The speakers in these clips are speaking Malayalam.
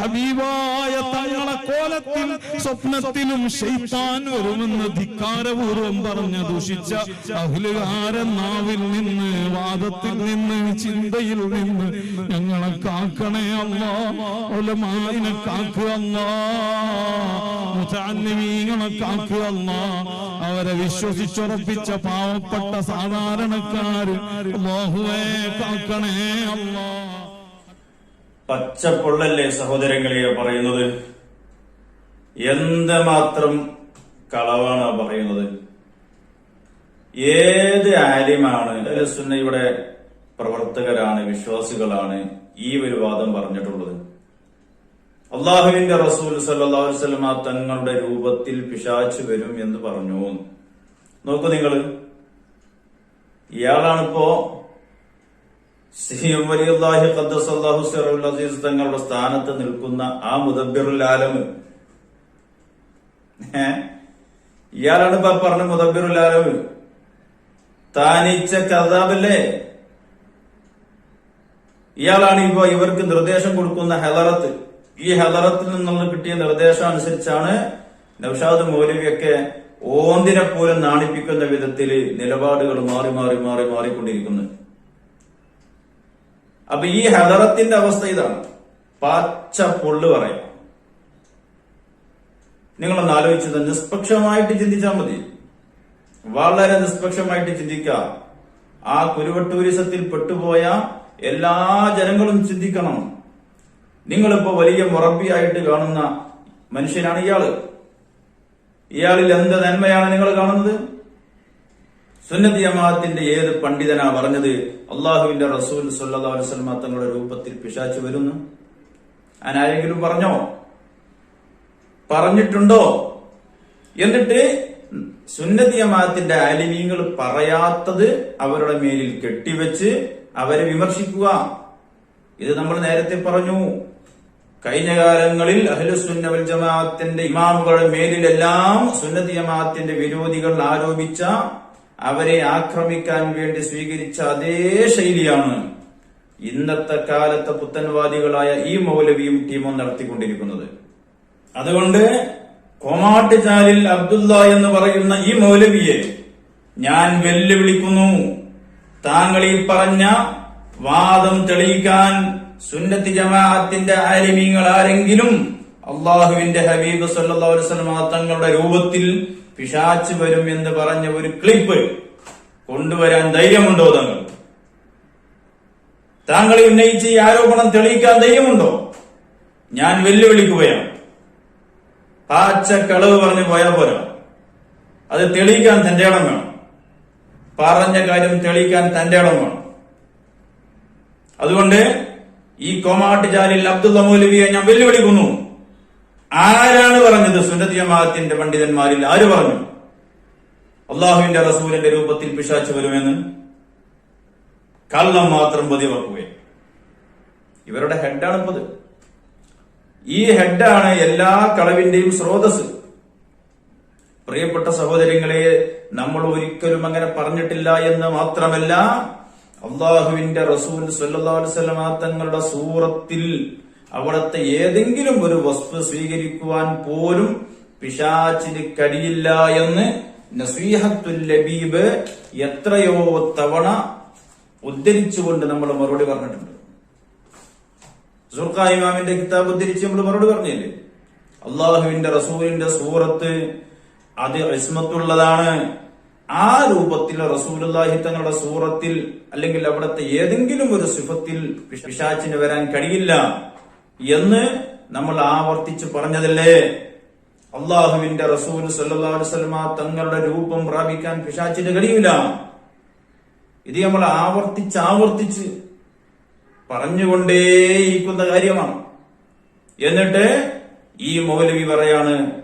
ഹബീബായ തങ്ങളെ കോലത്തിൽ സ്വപ്നത്തിലും ശൈത്താൻ വരുമെന്ന് ധിക്കാരപൂർവം പറഞ്ഞ ദുഷിച്ച അഖിലുകാരൻ നാവിൽ നിന്ന് വാദത്തിൽ നിന്ന് ചിന്തയിൽ നിന്ന് ഞങ്ങളെ കാക്കണേ അല്ലാ ഉലമായിനെ കാക്കുക അല്ലാ മുതഅല്ലിമീങ്ങളെ കാക്കുക അവരെ വിശ്വസിച്ചുറപ്പിച്ച പാവപ്പെട്ട സാധാരണക്കാര് അല്ലാഹുവേ കാക്കണേ അല്ലാ പച്ചപ്പൊള്ളല്ലേ സഹോദരങ്ങളെ പറയുന്നത്? എന്തുമാത്രം കളവാണ് പറയുന്നത്? ഏത് ആലിമാണ് സുന്നയുടെ പ്രവർത്തകരാണ് വിശ്വാസികളാണ് ഈ ഒരു വാദം പറഞ്ഞിട്ടുള്ളത്? അള്ളാഹുവിന്റെ റസൂൽ വസല്ലമ തങ്ങളുടെ രൂപത്തിൽ പിശാച്ച് വരും എന്ന് പറഞ്ഞു. നോക്കൂ നിങ്ങൾ ഇയാളാണിപ്പോ തങ്ങളുടെ സ്ഥാനത്ത് നിൽക്കുന്ന ആ മുദബിറുൽ ആലം. ഇയാളാണ് ഇപ്പൊ പറഞ്ഞ മുദബിറുൽ ആലം. താനിച്ച കഥാബല്ലേ ഇയാളാണ് ഇപ്പോ ഇവർക്ക് നിർദ്ദേശം കൊടുക്കുന്ന ഹെലറത്ത് ഈ ഹെലറത്തിൽ നിന്നുള്ള കിട്ടിയ നിർദ്ദേശം അനുസരിച്ചാണ് നൌഷാദ് മൗലവിയൊക്കെ ഓന്തിനെ പോലും നാണിപ്പിക്കുന്ന വിധത്തിൽ നിലപാടുകൾ മാറി മാറി മാറി മാറിക്കൊണ്ടിരിക്കുന്നത്. അപ്പൊ ഈ ഹദറത്തിന്റെ അവസ്ഥ ഇതാണ്. പച്ച പൊള്ളു പറയാം. നിങ്ങളൊന്ന് ആലോചിച്ചത് നിഷ്പക്ഷമായിട്ട് ചിന്തിച്ചാൽ മതി. വളരെ നിഷ്പക്ഷമായിട്ട് ചിന്തിക്കുക. ആ കുരുവട്ടൂരിസത്തിൽ പെട്ടുപോയ എല്ലാ ജനങ്ങളും ചിന്തിക്കണം. നിങ്ങളിപ്പോ വലിയ മുറബിയായിട്ട് കാണുന്ന മനുഷ്യനാണ് ഇയാൾ. ഇയാളിൽ എന്ത് നന്മയാണ് നിങ്ങൾ കാണുന്നത്? സുന്നത്തി ജമാഅത്തിന്റെ ഏത് പണ്ഡിതനാ പറഞ്ഞത്? അള്ളാഹുവിന്റെ റസൂൽ സല്ലാ അലൈഹി വസല്ലമ തങ്ങളുടെ രൂപത്തിൽ പിശാച്ചു വരുന്നു. ആരെങ്കിലും പറഞ്ഞോ? പറഞ്ഞിട്ടുണ്ടോ? എന്നിട്ട് സുന്നത്തി ആലിമീങ്ങൾ പറയാത്തത് അവരുടെ മേലിൽ കെട്ടിവെച്ച് അവരെ വിമർശിക്കുക. ഇത് നമ്മൾ നേരത്തെ പറഞ്ഞു. കഴിഞ്ഞ കാലങ്ങളിൽ അഹ്ലുസുന്നവൽ ജമാഅത്തിന്റെ ഇമാമുകളുടെ മേലിലെല്ലാം സുന്നത്തി ജമാഅത്തിന്റെ വിരോധികൾ ആരോപിച്ച അവരെ ആക്രമിക്കാൻ വേണ്ടി സ്വീകരിച്ച അതേ ശൈലിയാണ് ഇന്നത്തെ കാലത്തെ പുത്തൻവാദികളായ ഈ മൗലവിയും ടീമും നടത്തിക്കൊണ്ടിരിക്കുന്നത്. അതുകൊണ്ട് കോമാട്ടുചാലിൽ അബ്ദുല്ല എന്ന് പറയുന്ന ഈ മൗലവിയെ ഞാൻ വെല്ലുവിളിക്കുന്നു. താങ്കൾ ഈ പറഞ്ഞ വാദം തെളിയിക്കാൻ സുന്നത്തി ജമാഅത്തിന്റെ ആലിമീങ്ങൾ ആരെങ്കിലും അള്ളാഹുവിന്റെ ഹബീബ് സല്ലാ തങ്ങളുടെ രൂപത്തിൽ പിശാച്ച് വരും എന്ന് പറഞ്ഞ ഒരു ക്ലിപ്പ് കൊണ്ടുവരാൻ ധൈര്യമുണ്ടോ താങ്കൾ? താങ്കൾ ഉന്നയിച്ച ഈ ആരോപണം തെളിയിക്കാൻ ധൈര്യമുണ്ടോ? ഞാൻ വെല്ലുവിളിക്കുകയാണ്. പാച്ച കളവ് പറഞ്ഞ് പോയാൽ പോരാ. അത് തെളിയിക്കാൻ തന്റെ ഇടം വേണം. പറഞ്ഞ കാര്യം തെളിയിക്കാൻ തന്റെ ഇടം വേണം. അതുകൊണ്ട് ഈ കോമാട്ടുചാലിൽ അബ്ദുള്ള മൗലവിയെ ഞാൻ വെല്ലുവിളിക്കുന്നു. ആരാണ് പറഞ്ഞത് സുന്നത്ത് ജമാഅത്തിന്റെ പണ്ഡിതന്മാരിൽ ആര് പറഞ്ഞു? അള്ളാഹുവിന്റെ റസൂലിന്റെ രൂപത്തിൽ പിശാച്ചു വരുമെന്ന്? കള്ളം മാത്രം പതിവാക്കുകയും ഇവരുടെ ഹെഡാണ് പത്. ഈ ഹെഡാണ് എല്ലാ കളവിന്റെയും സ്രോതസ് പ്രിയപ്പെട്ട സഹോദരങ്ങളെ നമ്മൾ ഒരിക്കലും അങ്ങനെ പറഞ്ഞിട്ടില്ല എന്ന് മാത്രമല്ല അള്ളാഹുവിന്റെ റസൂൽ സല്ലാ തങ്ങളുടെ സൂറത്തിൽ അവിടത്തെ ഏതെങ്കിലും ഒരു വസ്തു സ്വീകരിക്കുവാൻ പോലും പിശാച്ചിന് കഴിയില്ല എന്ന് നസീഹത്തുൽ ലബീബ് എത്രയോ തവണ ഉദ്ധരിച്ചുകൊണ്ട് നമ്മൾ മറുപടി പറഞ്ഞിട്ടുണ്ട്. സുർഖ ഇമാമിന്റെ കിതാബ് ഉദ്ധരിച്ച് നമ്മൾ മറുപടി പറഞ്ഞില്ലേ? അള്ളാഹുവിന്റെ റസൂലിന്റെ സൂറത്ത് അത് ഇസ്മത്തുള്ളതാണ്. ആ രൂപത്തിൽ റസൂലുള്ളാഹി തങ്ങളുടെ സൂറത്തിൽ അല്ലെങ്കിൽ അവിടുത്തെ ഏതെങ്കിലും ഒരു സിഫത്തിൽ പിശാച്ചിന് വരാൻ കഴിയില്ല. എന്ന് നമ്മൾ ആവർത്തിച്ച് പറഞ്ഞതല്ലേ? അള്ളാഹുവിന്റെ റസൂൽ വസല്ലമ തങ്ങളുടെ രൂപം പ്രാപിക്കാൻ പിശാച്ചിന് കഴിയില്ല. ഇത് നമ്മൾ ആവർത്തിച്ച് ആവർത്തിച്ച് പറഞ്ഞുകൊണ്ടേയിരിക്കുന്ന കാര്യമാണ്. എന്നിട്ട് ഈ മൗലവി പറയാണ്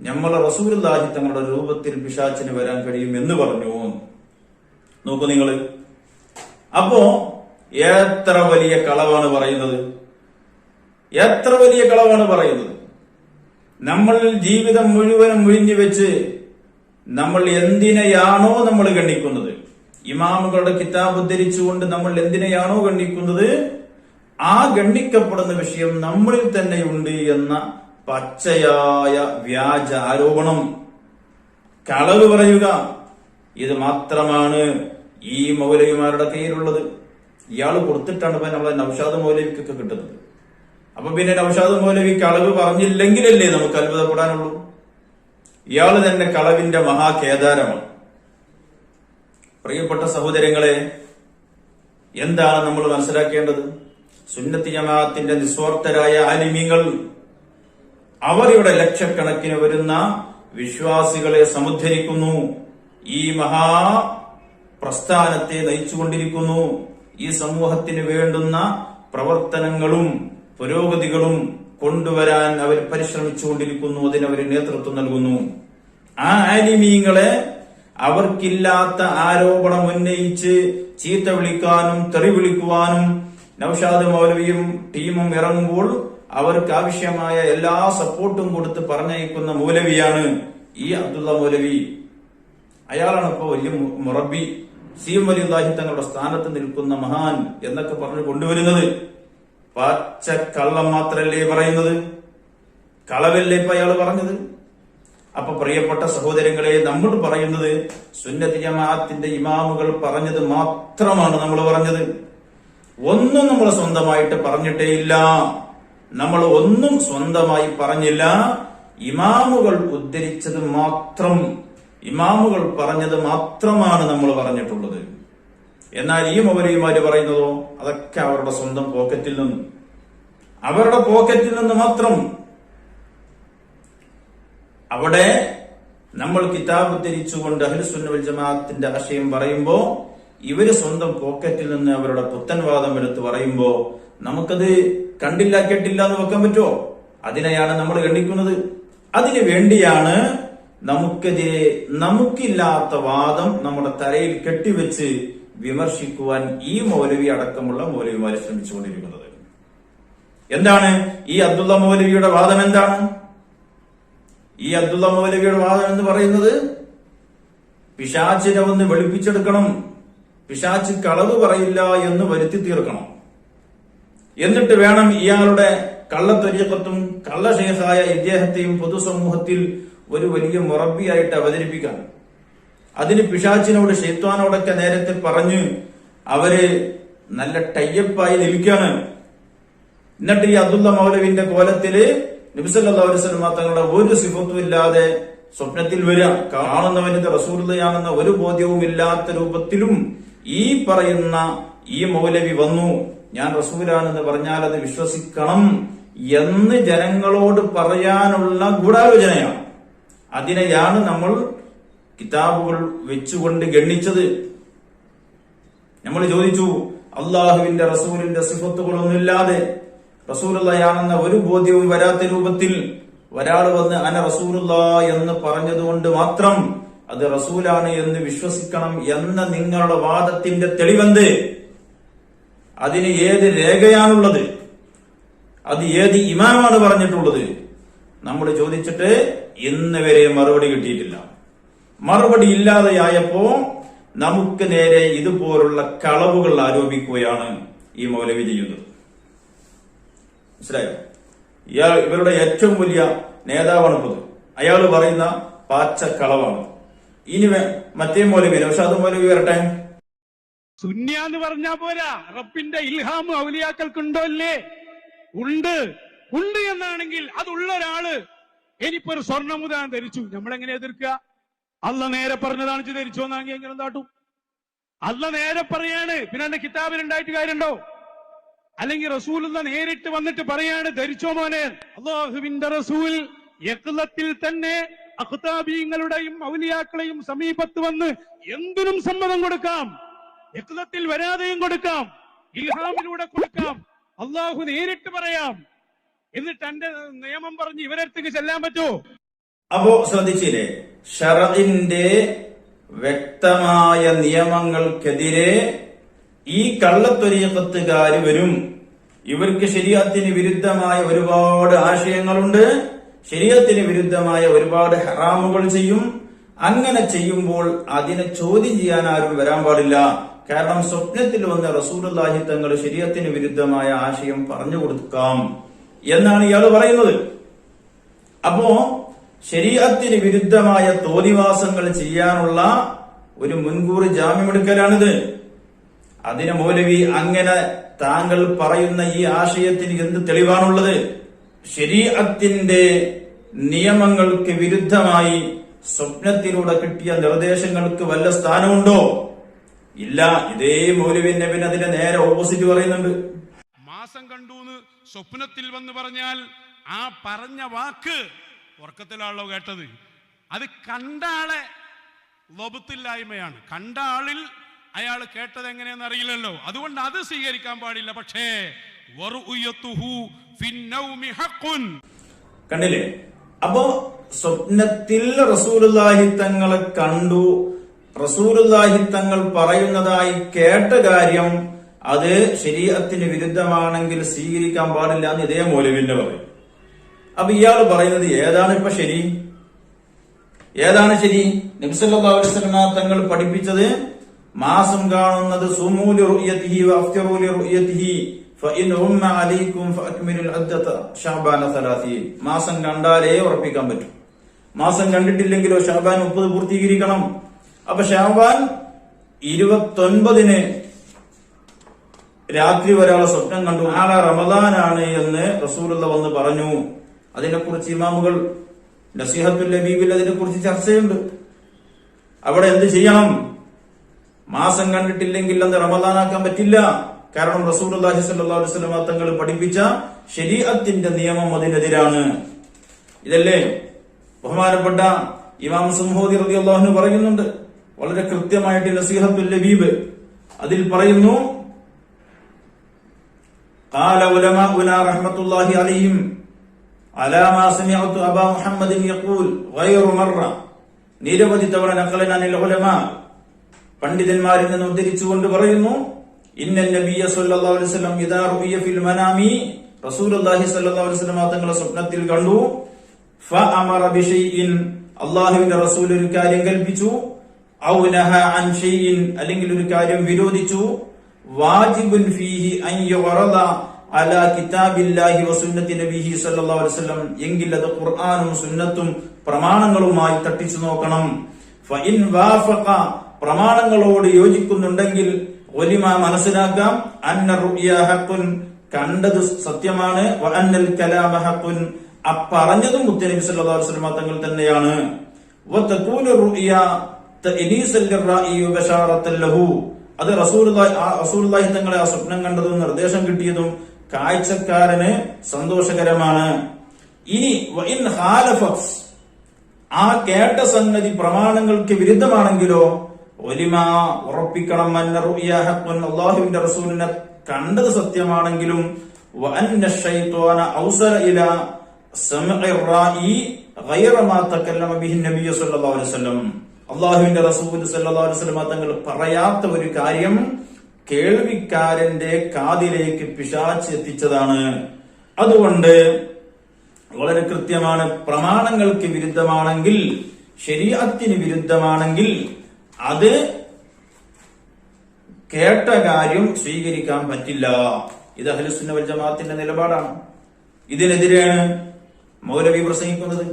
നമ്മളെ റസൂലുള്ളാഹി തങ്ങളുടെ രൂപത്തിൽ പിശാച്ചിന് വരാൻ കഴിയും എന്ന് പറഞ്ഞു. നോക്കൂ നിങ്ങൾ അപ്പോ എത്ര വലിയ കളവാണ് പറയുന്നത്? എത്ര വലിയ കളവാണ് പറയുന്നത്? നമ്മൾ ജീവിതം മുഴുവനും മുഴിഞ്ഞു വെച്ച് നമ്മൾ എന്തിനെയാണോ നമ്മൾ ഗണ്ണിക്കുന്നത്? ഇമാമുകളുടെ കിതാബ് ഉദ്ധരിച്ചുകൊണ്ട് നമ്മൾ എന്തിനെയാണോ ഗണ്ണിക്കുന്നത്? ആ ഗണ്ണിക്കപ്പെടുന്ന വിഷയം നമ്മളിൽ തന്നെയുണ്ട് എന്ന പച്ചയായ വ്യാജ ആരോപണം. കളവ് പറയുക ഇത് മാത്രമാണ് ഈ മൗലവിമാരുടെ കയ്യിലുള്ളത്. ഇയാൾ കൊടുത്തിട്ടാണ് ഇപ്പൊ നമ്മളെ നൌഷാദ് മൗലവിക്കൊക്കെ കിട്ടുന്നത്. അപ്പൊ പിന്നെ നൌഷാദ് മൗലവി കളവ് പറഞ്ഞില്ലെങ്കിലല്ലേ നമുക്ക് അത്ഭുതപ്പെടാനുള്ളൂ? ഇയാൾ തന്നെ കളവിന്റെ മഹാകേദാരമാണ് പ്രിയപ്പെട്ട സഹോദരങ്ങളെ എന്താണ് നമ്മൾ മനസ്സിലാക്കേണ്ടത്? സുന്നത്തി ജമാഅത്തിന്റെ നിസ്വാർത്ഥരായ ആലിമീങ്ങൾ അവർ ഇവിടെ ലക്ഷക്കണക്കിന് വരുന്ന വിശ്വാസികളെ സമുദ്ധരിക്കുന്നു. ഈ മഹാ പ്രസ്ഥാനത്തെ നയിച്ചുകൊണ്ടിരിക്കുന്നു. ഈ സമൂഹത്തിന് വേണ്ടുന്ന പ്രവർത്തനങ്ങളും പുരോഗതികളും കൊണ്ടുവരാൻ അവർ പരിശ്രമിച്ചുകൊണ്ടിരിക്കുന്നു അതിനവർ നേതൃത്വം നൽകുന്നു. ആ ആലിമീങ്ങളെ അവർക്കില്ലാത്ത ആരോപണം ഉന്നയിച്ച് ചീത്ത വിളിക്കാനും തെറി വിളിക്കുവാനും നൌഷാദ് മൗലവിയും ടീമും ഇറങ്ങുമ്പോൾ അവർക്ക് ആവശ്യമായ എല്ലാ സപ്പോർട്ടും കൊടുത്ത് പറഞ്ഞയക്കുന്ന മൗലവിയാണ് ഈ അബ്ദുള്ള മൗലവി. അയാളാണ് ഇപ്പോ വലിയ മുറബി സി എം വലി തങ്ങളുടെ സ്ഥാനത്ത് നിൽക്കുന്ന മഹാൻ എന്നൊക്കെ പറഞ്ഞു കൊണ്ടുവരുന്നത്. പച്ച കള്ളം മാത്രല്ലേ പറയുന്നത്? കളവല്ലേ ഇപ്പൊ അയാൾ പറഞ്ഞത്? അപ്പൊ പ്രിയപ്പെട്ട സഹോദരങ്ങളെ നമ്മൾ പറയുന്നത് സുന്നത്തി ജമാഅത്തിന്റെ ഇമാമുകൾ പറഞ്ഞത് മാത്രമാണ് നമ്മൾ പറഞ്ഞത്. ഒന്നും നമ്മൾ സ്വന്തമായിട്ട് പറഞ്ഞിട്ടേ ഇല്ല. നമ്മൾ ഒന്നും സ്വന്തമായി പറഞ്ഞില്ല. ഇമാമുകൾ ഉദ്ധരിച്ചത് മാത്രം ഇമാമുകൾ പറഞ്ഞത് മാത്രമാണ് നമ്മൾ പറഞ്ഞിട്ടുള്ളത്. എന്നാൽ ഈ മൗലവിമാര് പറയുന്നതോ അതൊക്കെ അവരുടെ സ്വന്തം പോക്കറ്റിൽ നിന്ന്. അവരുടെ പോക്കറ്റിൽ നിന്ന് മാത്രം. അവിടെ നമ്മൾ കിതാബ് ഉദ്ധരിച്ചുകൊണ്ട് അഹ്ലുസുന്ന വൽ ജമാഅത്തിന്റെ ആശയം പറയുമ്പോൾ ഇവർ സ്വന്തം പോക്കറ്റിൽ നിന്ന് അവരുടെ പുത്തൻവാദം എടുത്ത് പറയുമ്പോൾ നമുക്കത് കണ്ടില്ല കേട്ടില്ല എന്ന് വെക്കാൻ പറ്റുമോ? അതിനെയാണ് നമ്മൾ ഗണ്ണിക്കുന്നത് അതിനു വേണ്ടിയാണ് നമുക്കെതിരെ നമുക്കില്ലാത്ത വാദം നമ്മുടെ തലയിൽ കെട്ടിവെച്ച് വിമർശിക്കുവാൻ ഈ മൗലവി അടക്കമുള്ള മൗലവിമാർ ശ്രമിച്ചുകൊണ്ടിരിക്കുന്നത്. എന്താണ്? ഈ അബ്ദുള്ള മൗലവിയുടെ വാദം എന്താണ്? ഈ അബ്ദുള്ള മൗലവിയുടെ വാദം എന്ന് പറയുന്നത് പിശാച്ചിനെ ഒന്ന് വെളുപ്പിച്ചെടുക്കണം. പിശാച്ച് കളവ് പറയില്ല എന്ന് വരുത്തി തീർക്കണം. എന്നിട്ട് വേണം ഇയാളുടെ കള്ളത്തൊരീക്കത്തും കള്ളശേഖായ ഇദ്ദേഹത്തെയും പൊതുസമൂഹത്തിൽ ഒരു വലിയ മുറബിയായിട്ട് അവതരിപ്പിക്കാൻ. അതിന് പിശാച്ചിനോട് ഷെയ്ത്വാനോടൊക്കെ നേരത്തെ പറഞ്ഞ് അവർ നല്ല ടയ്യപ്പായി നിൽക്കാണ് എന്നിട്ട് ഈ അബ്ദുള്ള മൗലവിന്റെ കോലത്തിൽ നബിസല്ലാസ്ലമ തങ്ങളുടെ ഒരു സിഫത്തും ഇല്ലാതെ സ്വപ്നത്തിൽ വരിക. കാണുന്നവന് റസൂർദയാണെന്ന ഒരു ബോധ്യവും ഇല്ലാത്ത രൂപത്തിലും ഈ പറയുന്ന ഈ മൗലവി വന്നു. ഞാൻ റസൂലാണെന്ന് പറഞ്ഞാൽ അത് വിശ്വസിക്കണം എന്ന് ജനങ്ങളോട് പറയാനുള്ള ഗൂഢാലോചനയാണ്. അതിനെയാണ് നമ്മൾ കിതാബുകൾ വെച്ചുകൊണ്ട് ഗണ്ണിച്ചത്. നമ്മൾ ചോദിച്ചു അള്ളാഹുവിന്റെ റസൂലിന്റെ സിഫത്തുകളൊന്നുമില്ലാതെ റസൂലുള്ളയാണെന്ന ഒരു ബോധ്യവും വരാത്ത രൂപത്തിൽ ഒരാൾ വന്ന് അന റസൂലുള്ള എന്ന് പറഞ്ഞതുകൊണ്ട് മാത്രം അത് റസൂലാണ് എന്ന് വിശ്വസിക്കണം എന്ന നിങ്ങളുടെ വാദത്തിന്റെ തെളിവെന്ത്? അതിന് ഏത് രേഖയാണുള്ളത്? അത് ഏത് ഇമാമാണ് പറഞ്ഞിട്ടുള്ളത്? നമ്മൾ ചോദിച്ചിട്ട് ഇന്ന് വരെ മറുപടി കിട്ടിയിട്ടില്ല. മറുപടി ഇല്ലാതെയായപ്പോ നമുക്ക് നേരെ ഇതുപോലുള്ള കളവുകൾ ആരോപിക്കുകയാണ് ഈ മൗലവി ചെയ്യുന്നത്. മനസ്സിലായോ? ഇയാൾ ഇവരുടെ ഏറ്റവും വലിയ നേതാവാണ് പൊതു അയാൾ പറയുന്ന പാച്ച കളവാണ്. ഇനി മറ്റേ മൗലവി നൗഷാദ് മൗലവി വരട്ടെ. സുന്യ എന്ന് പറഞ്ഞാ പോരാ. റബ്ബിന്റെ ഇൽഹാം ഔലിയാക്കൾക്കുണ്ടോ അല്ലേ ഉണ്ട്. ഉണ്ട് എന്നാണെങ്കിൽ അതുള്ള ഒരാൾ. ഇനിയിപ്പോ ഒരു സ്വർണമുദാൻ ധരിച്ചു. നമ്മളെങ്ങനെ എതിർക്കുക? അല്ല നേരെ പറഞ്ഞതാണ് ചിതരിച്ചു എന്നാണെങ്കിൽ എങ്ങനെ എന്താട്ടും? അല്ല നേരെ പറയാണ്. പിന്നെ എന്റെ കിതാബിൽ ഉണ്ടായിട്ട് കാര്യമുണ്ടോ? അല്ലെങ്കിൽ റസൂൽ നേരിട്ട് വന്നിട്ട് പറയാണ് ധരിച്ചോ മോനെ? അള്ളാഹുവിന്റെ റസൂൽ യക്ലത്തിൽ തന്നെ അഖ്താബീങ്ങളുടെയും ഔലിയാക്കളെയും സമീപത്ത് വന്ന് എന്തിനും സമ്മതം കൊടുക്കാം. യക്ലത്തിൽ വരാതെയും കൊടുക്കാം. ഇൽഹാമിലൂടെ കൊടുക്കാം. അള്ളാഹു നേരിട്ട് പറയാം. എന്നിട്ട് എന്റെ നിയമം പറഞ്ഞ് ഇവരടുത്തേക്ക് ചെല്ലാൻ പറ്റുമോ അപ്പോ ശ്രദ്ധിച്ചില്ലേ? ഷറദിന്റെ വ്യക്തമായ നിയമങ്ങൾക്കെതിരെ ഈ കള്ളത്തൊരീക്കത്തുകാര് വരും. ഇവർക്ക് ശരീരത്തിന് വിരുദ്ധമായ ഒരുപാട് ആശയങ്ങളുണ്ട്. ശരീരത്തിന് വിരുദ്ധമായ ഒരുപാട് ഹറാമുകൾ ചെയ്യും. അങ്ങനെ ചെയ്യുമ്പോൾ അതിനെ ചോദ്യം ചെയ്യാൻ ആരും വരാൻ പാടില്ല. കാരണം സ്വപ്നത്തിൽ വന്ന റസൂലുള്ളാഹി തങ്ങൾ ശരീരത്തിന് വിരുദ്ധമായ ആശയം പറഞ്ഞു കൊടുക്കാം. എന്നാണ് ഇയാൾ പറയുന്നത്. അപ്പോ ശരീരത്തിന് വിരുദ്ധമായ തോതിവാസങ്ങൾ ചെയ്യാനുള്ള ഒരു മുൻകൂർ ജാമ്യമെടുക്കലാണിത്. അതിന് മൗലവി അങ്ങനെ താങ്കൾ പറയുന്ന ഈ ആശയത്തിന് എന്ത് തെളിവാണുള്ളത്? ശരീരത്തിന്റെ നിയമങ്ങൾക്ക് വിരുദ്ധമായി സ്വപ്നത്തിലൂടെ കിട്ടിയ നിർദ്ദേശങ്ങൾക്ക് വല്ല സ്ഥാനമുണ്ടോ? ഇല്ല ഇതേ മൗലവിന്റെ പിന്നെ അതിന്റെ നേരെ ഓപ്പോസിറ്റ് പറയുന്നുണ്ട്. മാസം കണ്ടു സ്വപ്നത്തിൽ വന്ന് പറഞ്ഞാൽ ആ പറഞ്ഞ വാക്ക് ഉറക്കത്തിലാണല്ലോ കേട്ടത്. അത് കണ്ട ആളെ ലൊബത്തില്ലായ്മയാണ് കണ്ട ആളിൽ അയാൾ കേട്ടത് എങ്ങനെയെന്ന് അറിയില്ലല്ലോ. അതുകൊണ്ട് അത് സ്വീകരിക്കാൻ പാടില്ല. പക്ഷേ. കണ്ടില്ലേ? അപ്പോ സ്വപ്നത്തിൽ റസൂലുള്ളാഹി തങ്ങളെ കണ്ടു. റസൂലുള്ളാഹി തങ്ങൾ പറയുന്നതായി കേട്ട കാര്യം അത് ശരീരത്തിന് വിരുദ്ധമാണെങ്കിൽ സ്വീകരിക്കാൻ പാടില്ല എന്ന് ഇതേ മൂലവിന്റെ പറയും അപ്പൊ ഇയാൾ പറയുന്നത് ഏതാണ് ഇപ്പൊ ശരി? ഏതാണ് ശരി? നിബ്സല്ലാ തങ്ങൾ പഠിപ്പിച്ചത് മാസം കാണുന്നത് മാസം കണ്ടാലേ ഉറപ്പിക്കാൻ പറ്റും. മാസം കണ്ടിട്ടില്ലെങ്കിലോ ഷാബാൻ മുപ്പത് പൂർത്തീകരിക്കണം. അപ്പൊ ഷാബാൻ ഇരുപത്തൊൻപതിന് രാത്രി ഒരാളെ സ്വപ്നം കണ്ടു. നാളെ റമദാനാണ് എന്ന് റസൂലുള്ള വന്ന് പറഞ്ഞു. അതിനെക്കുറിച്ച് ഇമാമുകൾ നസീഹത്തുൽ ലബീബിൽ അതിനെക്കുറിച്ച് ചർച്ചയുണ്ട് അവിടെ എന്ത് ചെയ്യണം മാസം കണ്ടിട്ടില്ലെങ്കിൽ അന്ന് റമദാനാക്കാൻ പറ്റില്ല കാരണം റസൂൽ അള്ളാഹി സല്ലല്ലാഹു അലൈഹി വസല്ലമ തങ്ങൾ പഠിപ്പിച്ച ശരീഅത്തിന്റെ നിയമം അതിനെതിരാണ് ഇതല്ലേ ബഹുമാനപ്പെട്ട ഇമാം സുംഹോദി റളിയല്ലാഹു അൻഹു പറയുന്നുണ്ട് വളരെ കൃത്യമായിട്ട് നസീഹത്തുൽ ലബീബ് അതിൽ പറയുന്നു قال علماؤنا رحمة الله عليهم അലാ മാ സമിഅതു അബാ മുഹമ്മദിൻ യഖൂൽ ഗൈറു മർറ നിരവധി തവണ നഖലൻ അനിൽ പണ്ഡിതന്മാരിൽ നിന്ന് ഉദ്ധരിച്ചുകൊണ്ട് പറയുന്നു ഇന്നൽ നബിയ സല്ലല്ലാഹു അലൈഹി വസല്ലം ഇദാ റുയ ഫിൽ മനാമി. റസൂലുള്ളാഹി സല്ലല്ലാഹു അലൈഹി വസല്ലം തങ്ങളുടെ സ്വപ്നത്തിൽ കണ്ടു. ഫ അമറ ബിഷൈഇൻ അല്ലാഹുവിന്റെ റസൂൽ ഒരു കാര്യം കൽപ്പിച്ചു. ഔ നഹ അൻ ഷൈഇൻ. അല്ലെങ്കിൽ ഒരു കാര്യം വിരോധിച്ചു. വാജിബുൻ ഫീഹി അൻ യുറദ അലാ കിതാബില്ലാഹി വസുന്നത്തി നബിഹി സല്ലല്ലാഹു അലൈഹി വസല്ലം എങ്കിൽ അത് ഖുർആനും സുന്നത്തും പ്രമാണങ്ങളുമായി തട്ടിച്ചു നോക്കണം. ഫഇൻ വാഫഖ പ്രമാണങ്ങളോട് യോജിക്കുന്നുണ്ടെങ്കിൽ ഒലിമ മനസ്സിലാക്കാം. അന്ന റുയ ഹഖുൻ കണ്ടത് സത്യമാണ്. വഅന്നൽ അന്നൽ കലാമ ഹഖുൻ അപ്പറഞ്ഞതും മുത്തനബി സല്ലല്ലാഹു അലൈഹി വസല്ലം തങ്ങൾ തന്നെയാണ്. വ തകൂലു റുയ തഅനീസൽ റായി വബശാറത്തൻ ലഹു. അത് റസൂലുള്ളാഹി തങ്ങളെ ആ സ്വപ്നം കണ്ടതും നിർദ്ദേശം കിട്ടിയതും കാഴ്ചക്കാരന് സന്തോഷകരമാണ്. ഇനി ആ കേട്ട സംഗതി പ്രമാണങ്ങൾക്ക് വിരുദ്ധമാണെങ്കിലോ ഒലിമ ഉറപ്പിക്കണം അള്ളാഹുവിന്റെ റസൂലിനെ കണ്ടത് സത്യമാണെങ്കിലും അള്ളാഹുവിന്റെ റസൂൽ തങ്ങൾ പറയാത്ത ഒരു കാര്യം കേൾവിക്കാരന്റെ കാതിലേക്ക് പിശാച്ച് എത്തിച്ചതാണ്. അതുകൊണ്ട് വളരെ കൃത്യമാണ്. പ്രമാണങ്ങൾക്ക് വിരുദ്ധമാണെങ്കിൽ ശരീരത്തിന് വിരുദ്ധമാണെങ്കിൽ അത് കേട്ട കാര്യം സ്വീകരിക്കാൻ പറ്റില്ല. ഇത് അഹ്ലുസുന്ന വൽ ജമാഅത്തിന്റെ നിലപാടാണ്. ഇതിനെതിരെയാണ് മൗലവി പ്രസംഗിക്കുന്നത്.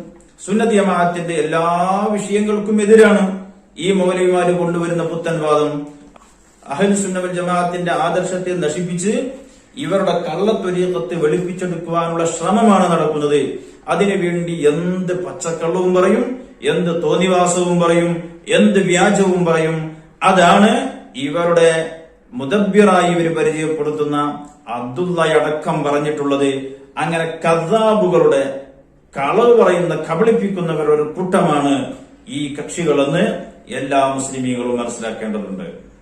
സുന്നത്ത് എല്ലാ വിഷയങ്ങൾക്കും എതിരാണ് ഈ മൗലവിമാര് കൊണ്ടുവരുന്ന പുത്തൻ വാദം അഹ്ലുസുന്ന ജമാഅത്തിന്റെ ആദർശത്തെ നശിപ്പിച്ച് ഇവരുടെ കള്ളത്തൊരീക്കത്ത് വെളുപ്പിച്ചെടുക്കുവാനുള്ള ശ്രമമാണ് നടക്കുന്നത്. അതിനുവേണ്ടി എന്ത് പച്ചക്കള്ളവും പറയും എന്ത് തോന്നിവാസവും പറയും എന്ത് വ്യാജവും പറയും. അതാണ് ഇവരുടെ മുദബ്ബിറായി ഇവർ പരിചയപ്പെടുത്തുന്ന അബ്ദുള്ള അബ്ദുള്ളയടക്കം പറഞ്ഞിട്ടുള്ളത്. അങ്ങനെ കസാബുകളുടെ കളവ് പറയുന്ന കബളിപ്പിക്കുന്നവരുടെ കൂട്ടമാണ് ഈ കക്ഷികളെന്ന് എല്ലാ മുസ്ലിമീങ്ങളും മനസ്സിലാക്കേണ്ടതുണ്ട്.